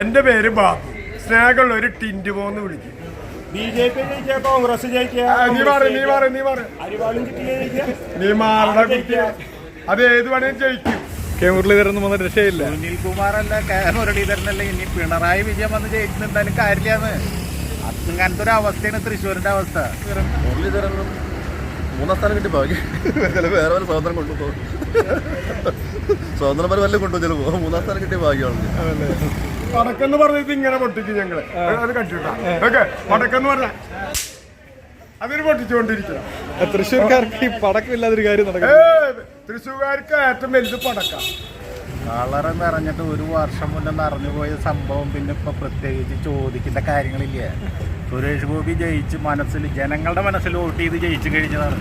എന്റെ പേര് ബാബു. സ്നേഹമുള്ള ഒരു ടിൻഡു പോന്ന് വിളിക്കും. ബി ജെ പി ജയിക്കുക കോൺഗ്രസ് ജയിക്കുക ആ, നീ മാറി നീ മാറി നീ മാറി അരിവാളും ജയിക്കുക നീ മാറട കുട്ടി. അത് ഏത് വേണേലും ജയിക്കും. കെ മുരളീധരൻ വന്ന രക്ഷയില്ല. സുനിൽ കുമാറല്ല കെ മുരളീധരനല്ല. ഇനി പിണറായി വിജയൻ വന്ന് ജയിക്കുന്ന കാര്യമാണ് കാര്യമില്ലാന്ന്. അങ്ങനത്തെ ഒരു അവസ്ഥയാണ് തൃശ്ശൂരിന്റെ അവസ്ഥ. മുരളീധരനും മൂന്നാം സ്ഥാനം കിട്ടി ഭാഗ്യം വേറെ വല്ല സ്വാതന്ത്ര്യം കൊണ്ടുപോകും. സ്വാതന്ത്ര്യം വല്ല കൊണ്ടുപോകും ചിലപ്പോൾ മൂന്നാം സ്ഥാനം കിട്ടിയ ഭാഗ്യമാണ് പടക്കെന്ന് പറഞ്ഞത് ഇങ്ങനെ പൊട്ടിച്ചു ഞങ്ങൾ. അത് കണ്ടിട്ടാ ഓക്കെ പടക്കെന്ന് പറഞ്ഞ അതിന് പൊട്ടിച്ചുകൊണ്ടിരിക്കണം. തൃശ്ശൂർക്കാർക്ക് ഈ പടക്കമില്ലാതൊരു കാര്യം നടക്കും തൃശ്ശൂർക്കാർക്ക് ഏറ്റവും വലുത് പടക്ക. വളരെ നിറഞ്ഞിട്ട് ഒരു വർഷം മുന്നേ നിറഞ്ഞു പോയ സംഭവം പിന്നെ ഇപ്പൊ പ്രത്യേകിച്ച് ചോദിക്കേണ്ട കാര്യങ്ങളില്ല? സുരേഷ് ഗോപി ജയിച്ച് മനസ്സിൽ ജനങ്ങളുടെ മനസ്സിൽ വോട്ട് ചെയ്ത് ജയിച്ചു കഴിഞ്ഞതാണ്.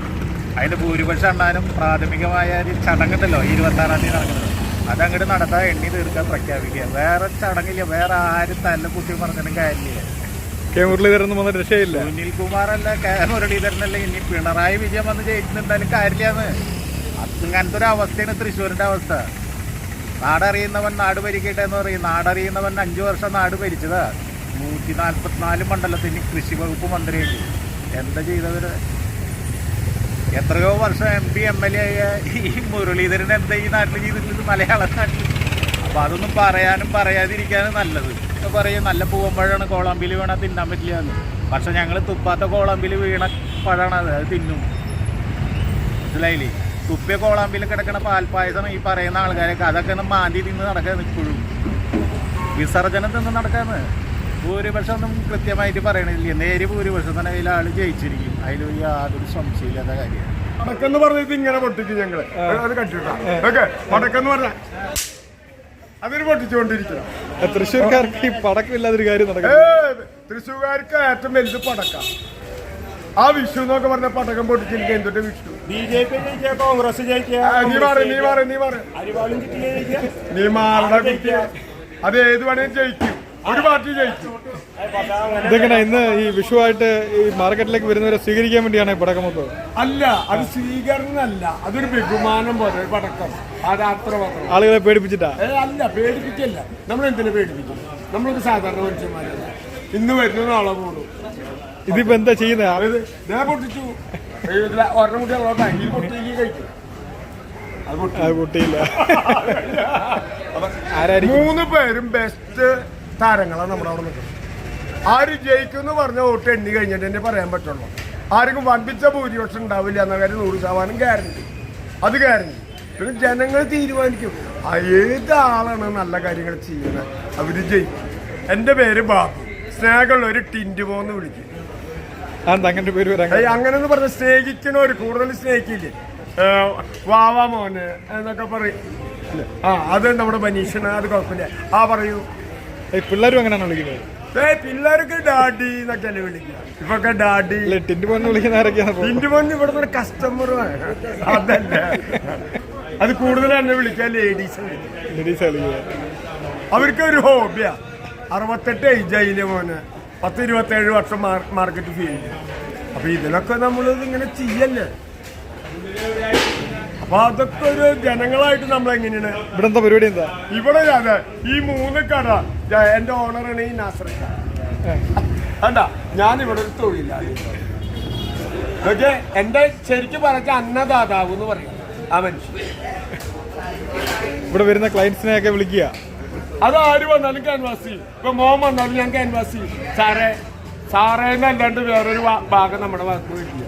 അതിന്റെ ഭൂരിപക്ഷം അണ്ണാനും പ്രാഥമികമായ ഒരു ചടങ്ങുണ്ടല്ലോ ഇരുപത്തി ആറാം തീയതി നടക്കുന്നത്. അതങ്ങോട്ട് നടത്താൻ എണ്ണി തീർക്കാൻ പ്രഖ്യാപിക്കുക. വേറെ ചടങ്ങില്ല വേറെ ആരും തല്ല കുട്ടി പറഞ്ഞാലും കാര്യമില്ല. കെ മുരളീധരൻ വന്ന രക്ഷയില്ല. സുനിൽ കുമാറല്ല കെ മുരളീധരനല്ല. ഇനി പിണറായി വിജയം വന്ന് ജയിക്കുന്നുണ്ടാലും കാര്യമില്ലാന്ന്. അങ്ങനത്തെ ഒരു അവസ്ഥയാണ് തൃശ്ശൂരിന്റെ അവസ്ഥ. നാടറിയുന്നവൻ നാട് ഭരിക്കട്ടെ എന്ന് പറയും. നാടറിയുന്നവൻ അഞ്ചു വർഷം നാട് ഭരിച്ചതാ. നൂറ്റി നാൽപ്പത്തിനാല് മണ്ഡലത്തിന് കൃഷി വകുപ്പ് മന്ത്രിയുണ്ട്. എന്താ ചെയ്തവര്? എത്രയോ വർഷം M P M L A ആയ ഈ മുരളീധരൻ എന്താ ഈ നാട്ടിൽ ചെയ്തിട്ടുള്ളത്? മലയാള നാട്ടിൽ. അപ്പം അതൊന്നും പറയാനും പറയാതിരിക്കാനും നല്ലത്. ഇപ്പം പറയും നല്ല പൂവമ്പഴമാണ് കോളാമ്പിൽ വീണാൽ തിന്നാൻ പറ്റില്ല എന്ന്. പക്ഷെ ഞങ്ങൾ തുപ്പാത്ത കോളാമ്പിൽ വീണ പഴമാണ് അത് അത് തിന്നും. മനസ്സിലായില്ലേ? തുപ്പിയ കോളാമ്പിൽ കിടക്കുന്ന പാൽപ്പായസം ഈ പറയുന്ന ആൾക്കാരൊക്കെ അതൊക്കെ ഒന്ന് മാന്തി തിന്ന് നടക്കാൻ ഇപ്പോഴും. വിസർജനം തിന്ന് നടക്കാന്ന്. ഭൂരിപക്ഷം ഒന്നും കൃത്യമായിട്ട് പറയണില്ല. നേര് ഭൂരിപക്ഷം തന്നെ അതിൽ ആൾ ജയിച്ചിരിക്കും. അതിൽ യാതൊരു സംശയമില്ലാത്ത കാര്യമാണ്. പടക്കെന്ന് പറഞ്ഞത് ഇങ്ങനെ പൊട്ടിച്ചു ഞങ്ങൾ. അത് കണ്ടിട്ടാ? ഓക്കെ പടക്കെന്ന് പറഞ്ഞ അതിന് പൊട്ടിച്ചുകൊണ്ടിരിക്കണം തൃശ്ശൂർക്കാർക്ക് ഈ പടക്കമില്ലാതൊരു കാര്യം നടക്കും തൃശ്ശൂർക്കാർക്ക് ഏറ്റവും വലുത് പടക്ക. ആ വിഷു എന്നൊക്കെ പറഞ്ഞ പടക്കം പൊട്ടിച്ചിരിക്കുക എന്തൊക്കെ വിഷു ബി ജെ പി ജയിക്കുക കോൺഗ്രസ് ജയിക്കുക നീ മാറി നീ മാറി നീ മാറി. നീ മാറട കുട്ടി അത് ഏത് വേണേലും ജയിക്കും. ഒരു പാർട്ടി ജയിച്ചു. ഇതെങ്ങനെ ഇന്ന് ഈ വിഷുവായിട്ട് ഈ മാർക്കറ്റിലേക്ക് വരുന്നവരെ സ്വീകരിക്കാൻ വേണ്ടിയാണ് ഈ പടക്കം മൊത്തം അല്ല അത് സ്വീകരണമല്ല. അതൊരു ബഹുമാനം പോലെ ഒരു പടക്കം. അത് അത്ര മാത്രം. ആളുകളെ പേടിപ്പിച്ചിട്ടാ? അല്ല പേടിപ്പിക്കല്ല. നമ്മൾ എന്തിനു പേടിപ്പിക്കും? നമ്മളൊരു സാധാരണ മനുഷ്യന്മാരല്ല? ഇന്ന് വരുന്ന ആളെ പോകുന്നു ഇതിപ്പോ എന്താ ചെയ്യുന്നത് ഞാൻ പൊട്ടിച്ചു. ഒരെണ്ണം കൂടി നമ്മളെ ബാങ്കിൽ പൊട്ടിക്ക് കഴിക്കും. അത് പൊട്ടി. അത് പൊട്ടിയില്ല. മൂന്ന് പേരും ബെസ്റ്റ് താരങ്ങളാണ് നമ്മുടെ അവിടെ നിൽക്കുന്നത്. ആര് ജയിക്കുമെന്ന് പറഞ്ഞ വോട്ട് എണ്ണി കഴിഞ്ഞിട്ട് തന്നെ പറയാൻ പറ്റുള്ളൂ. ആർക്കും വമ്പിച്ച ഭൂരിപക്ഷം ഉണ്ടാവില്ല എന്ന കാര്യം നൂറ് ശതമാനം ഗ്യാരണ്ടി അത് ഗ്യാരണ്ടി പിന്നെ ജനങ്ങൾ തീരുമാനിക്കും. ഏതാളാണ് ഏത് ആളാണ് നല്ല കാര്യങ്ങൾ ചെയ്യുന്നത്? അവർ ജയിക്കും. എന്റെ പേര് ബാബു. സ്നേഹമുള്ള ഒരു ടിൻഡ് പോന്ന് വിളിക്കും. അങ്ങനെ പേര് അങ്ങനെ പറഞ്ഞ സ്നേഹിക്കണവര് കൂടുതൽ സ്നേഹിക്കില്ലേ? വാവാ മോന് എന്നൊക്കെ പറയും. ആ അത് നമ്മുടെ മനീഷനാണ് അത് കുഴപ്പമില്ല. ആ പറയൂ. പിള്ളേരും അങ്ങനെയാണ് വിളിക്കുന്നത്? ഏ പിള്ളേർക്ക് ഡാഡി എന്നൊക്കെയല്ലേ വിളിക്കുക ഇപ്പൊക്കെ ഡാഡി അല്ലെ ടിൻഡു പോന്ന് വിളിക്കുന്ന ആരൊക്കെയാണ് ഇപ്പൊ? ടിൻഡു മോൻ ഇവിടുന്ന് ഒരു കസ്റ്റമർ അതല്ല. അത് കൂടുതൽ എന്നെ വിളിക്കുക ലേഡീസ് വിളിക്കുക ലേഡീസ് കളിക്കുക അവർക്ക് ഒരു ഹോബിയാ അറുപത്തെട്ട് ഏജ് ആയില്ലേ മോന്. പത്ത് ഇരുപത്തേഴ് വർഷം മാർക്കറ്റ് ഫീൽഡ് അപ്പൊ ഇതിനൊക്കെ നമ്മൾ ഇങ്ങനെ ചെയ്യല്ലേ. അപ്പൊ അതൊക്കെ ഒരു ജനങ്ങളായിട്ട് നമ്മൾ എങ്ങനെയാണ് ഇവിടെ എന്താ പരിപാടി എന്താ? ഇവിടെ അതെ ഈ മൂന്ന് കട എന്റെ ഓണറാണ് ഈ നാസറ അണ്ട ഞാൻ ഇവിടെ ഒരു തൊഴിലാളി. ഓക്കെ എന്റെ ശരിക്കും പറഞ്ഞ അന്നദാതാവ് എന്ന് പറയും ആ മനുഷ്യൻ. ഇവിടെ വരുന്ന ക്ലയൻസിനെ ഒക്കെ വിളിക്കുക. അത് ആര് വന്നാലും ക്യാൻവാസ് ചെയ്യും. ഇപ്പൊ മോൻ വന്നാലും ഞാൻ ക്യാൻവാസ് ചെയ്യും. സാറേ സാറേന്ന് അല്ലാണ്ട് വേറൊരു ഭാഗം നമ്മുടെ ഭാഗത്ത് വരില്ല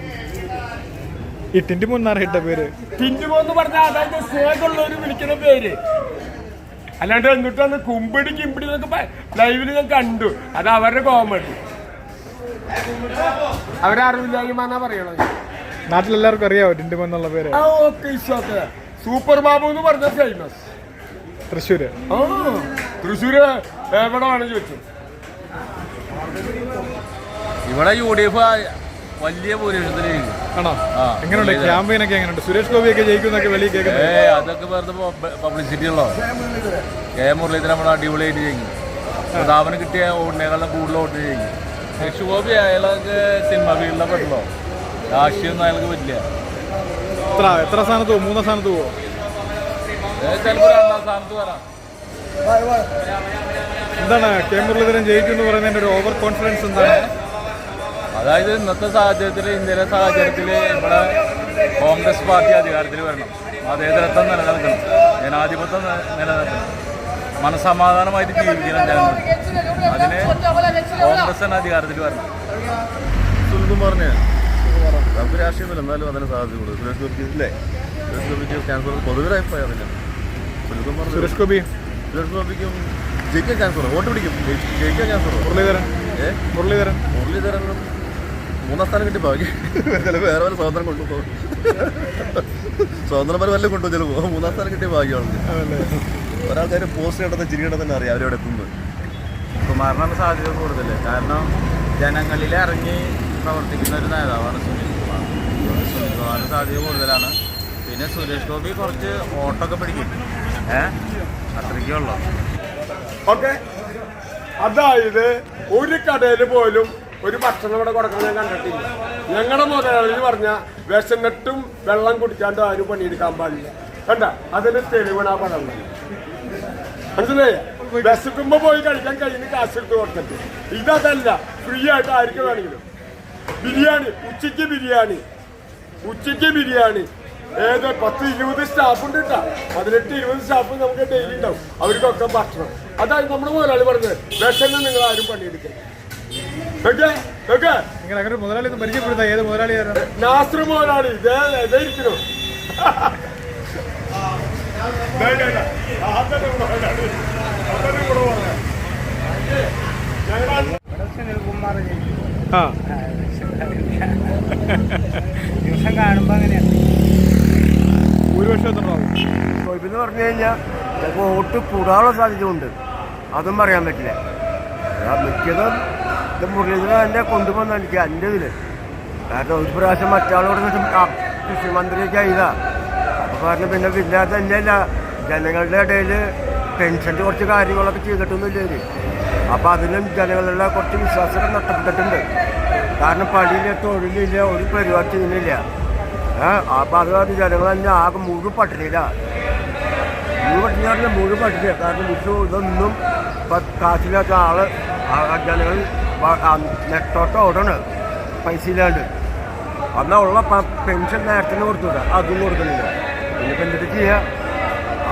ഈ എന്നാണ് ഇട്ട പേര്. പിന്നുമോ എന്ന് പറഞ്ഞാൽ അതായത് സ്നേഹമുള്ളവർ വിളിക്കുന്ന പേര്. അല്ലാണ്ട് എന്നിട്ടാണ് കുമ്പിടി കിമ്പിടി എന്നൊക്കെ ലൈവിൽ ഞാൻ കണ്ടു. അത് അവരുടെ കോമഡി അവരറിവില്ലായ്മ എന്നാ പറയണത്? നാട്ടിലെല്ലാവർക്കും അറിയാവോ ടിൻഡുമോൻ എന്നുള്ള പേര്? ആ ഓക്കെ ഓക്കെ. സൂപ്പർ ബാബു എന്ന് പറഞ്ഞ ഫേമസ് തൃശ്ശൂര്. ആ തൃശ്ശൂര് എവിടെ വേണമെന്ന് ചോദിച്ചു. ഇവിടെ യു ഡി എഫ് വലിയ ഭൂരിപക്ഷത്തിൽ ആണോ? എങ്ങനെയുണ്ട് ക്യാമ്പയിൻ ഒക്കെ എങ്ങനെയുണ്ട് സുരേഷ് ഗോപി ഒക്കെ ജയിക്കുന്നൊക്കെ വെളിയിൽ കേൾക്കുന്നത് ഏ അതൊക്കെ വെറുതെ പബ്ലിസിറ്റി ഉള്ളോ കെ മുരളീധരൻ നമ്മൾ അടിപൊളിയായിട്ട് ജയിക്കും. പ്രതാപന് കിട്ടിയ ഓടിനേക്കാളും കൂടുതൽ ഓട്ട് ജയിക്കും. സുരേഷ് ഗോപി അയാളൊക്കെ സിനിമ ഫീൽഡിലെ പറ്റുള്ളൂ രാഷ്ട്രീയമൊന്നും അയാൾക്ക് പറ്റില്ല. എത്ര എത്ര സ്ഥാനത്ത് പോകും മൂന്നാം സ്ഥാനത്ത് പോകും ചിലപ്പോൾ രണ്ടാം സ്ഥാനത്ത് വരാം. എന്താണ്? കെ മുരളീധരൻ ജയിക്കും എന്ന് പറയുന്നതിന്റെ ഒരു ഓവർ കോൺഫിഡൻസ് എന്താണ്? അതായത് ഇന്നത്തെ സാഹചര്യത്തിൽ ഇന്ത്യയിലെ സാഹചര്യത്തിൽ ഇവിടെ കോൺഗ്രസ് പാർട്ടി അധികാരത്തിൽ വരണം. മതേതരത്വം നിലനിൽക്കണം. ജനാധിപത്യം നിലനിൽക്കണം. മനസമാധാനമായിട്ട് ജീവിക്കണം ജനങ്ങൾ. അതിന് കോൺഗ്രസ് തന്നെ അധികാരത്തിൽ വരണം. സുനിൽകുമാറിനെ നമുക്ക് രാഷ്ട്രീയമില്ല. എന്നാലും അതിന് സാധ്യതയുള്ളൂ സുരേഷ് ഗോപിക്ക് ഇല്ലേ? സുരേഷ് ഗോപിക്ക് ക്യാൻസർ പൊതുവെ അഭിപ്രായം അതിന് സുനിൽകുമാർ സുരേഷ് ഗോപി? സുരേഷ് ഗോപിക്കും ജയിക്കാൻ വോട്ട് പിടിക്കും. ജയി- ജയിക്കാൻ ചാൻസ് ഉള്ളൂ മുരളീധരൻ. ഏ? മുരളീധരൻ. മുരളീധരനും മൂന്നാം സ്ഥാനം കിട്ടി ഭാഗ്യം ചിലപ്പോൾ വേറെ വല്ല സ്വാതന്ത്ര്യം കൊണ്ടുപോകും സ്വാതന്ത്ര്യം വരെ വല്ലതും കൊണ്ടുപോകും ചിലപ്പോൾ മൂന്നാം സ്ഥാനം കിട്ടിയ ഭാഗ്യമാണ് ഒരാൾക്കാർ പോസ്റ്റ് കണ്ടത് ചിരി കണ്ടത് തന്നെ അറിയാം അവരെവിടെ എത്തുന്നത്. കുമാറിനാണ് സാധ്യത കൂടുതൽ കാരണം ജനങ്ങളിൽ ഇറങ്ങി പ്രവർത്തിക്കുന്ന ഒരു നേതാവാണ് സുനിൽ കുമാർ. സുനിൽ കുമാറിന് സാധ്യത കൂടുതലാണ്. പിന്നെ സുരേഷ് ഗോപി കുറച്ച് ഓട്ടൊക്കെ പിടിക്കും. ഏഹ് അത്രയ്ക്കേ ഉള്ളൂ. ഓക്കെ. അതായത് ഒരു കടയിൽ പോലും ഒരു ഭക്ഷണം ഇവിടെ കൊടുക്കാൻ ഞാൻ കണ്ടിട്ടില്ല. ഞങ്ങളുടെ മുതലാളി പറഞ്ഞ വിശന്നിട്ടും വെള്ളം കുടിക്കാണ്ട് ആരും പണിയെടുക്കാൻ പാടില്ല. കണ്ട? അതിന് തെളിവാണ് ആ പടം മനസ്സിലായ? വിശക്കുമ്പോ പോയി കഴിക്കാൻ കഴിഞ്ഞ് കാശ് എടുത്ത് കൊടുത്തിട്ട്. ഇതല്ല ഫ്രീ ആയിട്ട് ആർക്ക് വേണമെങ്കിലും. ബിരിയാണി ഉച്ചയ്ക്ക് ബിരിയാണി. ഉച്ചയ്ക്ക് ബിരിയാണി. ഏത്? പത്ത് ഇരുപത് സ്റ്റാഫ് ഉണ്ട് കേട്ടോ പതിനെട്ട് ഇരുപത് സ്റ്റാഫ് നമുക്ക് ഡെയിലി ഉണ്ടാവും. അവർക്കൊക്കെ ഭക്ഷണം. അതായത് നമ്മുടെ മുതലാളി പറഞ്ഞത്. വിശന്ന് നിങ്ങൾ ആരും പണിയെടുക്കരുത്. നിങ്ങൾ അങ്ങനെ ഒരു മുതലാളി ഒന്ന് പരിചയപ്പെടുത്താം ഏത് മുതലാളിയായിരുന്നു? മുതലാളി. ആ ദിവസം കാണുമ്പോൾ അങ്ങനെയാണ് ഭൂരിപക്ഷം എത്ര എന്ന് പറഞ്ഞു കഴിഞ്ഞാൽ ചിലപ്പോൾ വോട്ട് കൂടാനുള്ള സാധ്യത ഉണ്ട് അതും പറയാൻ പറ്റില്ല. മിക്കതും ഇത് മുരളീധരൻ എന്നെ കൊണ്ടുപോകുന്ന എനിക്ക് എന്റെ ഇതിൽ കാരണം ഒരു പ്രാവശ്യം മറ്റാളോട് കൃഷി മന്ത്രിയൊക്കെ ആയതാ. അപ്പോൾ കാരണം പിന്നെ പിന്നെ തന്നെയല്ല ജനങ്ങളുടെ ഇടയിൽ പെൻഷന്റെ കുറച്ച് കാര്യങ്ങളൊക്കെ ചെയ്തിട്ടൊന്നുമില്ല ഇത് അപ്പോൾ അതിലും ജനങ്ങളുടെ കുറച്ച് വിശ്വാസമൊക്കെ നഷ്ടപ്പെട്ടിട്ടുണ്ട്. കാരണം പണിയില്ല തൊഴിലില്ല ഒരു പരിപാടി ചെയ്യുന്നില്ല. അപ്പോൾ അത് കാരണം ജനങ്ങൾ തന്നെ ആകെ മുഴുവൻ പട്ടിണിയില്ല മുഴുവൻ പട്ടിണി പറഞ്ഞാൽ മുഴുവൻ പട്ടിണിയാണ് കാരണം വിഷു ഇതൊന്നും ഇപ്പം കാശില്ലാത്ത ആൾ ജനങ്ങൾ നെട്ടോട്ട് ഓടണ് പൈസ ഇല്ലാണ്ട് എന്നാൽ ഉള്ള പെൻഷൻ നേരത്തിന് കൊടുത്തില്ല അതും കൊടുക്കുന്നില്ല ഇനിയിപ്പോൾ എന്തിട്ട് ചെയ്യുക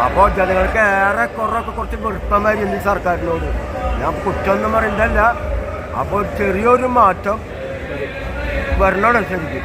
അപ്പോൾ ജനങ്ങൾക്ക് ഏറെ കുറൊക്കെ കുറച്ച് വെളുപ്പമായി ഈ സർക്കാരിനോട്. ഞാൻ കുറ്റമൊന്നും പറയുന്നതല്ല അപ്പോൾ ചെറിയൊരു മാറ്റം വരണോടെ ശരിക്കും.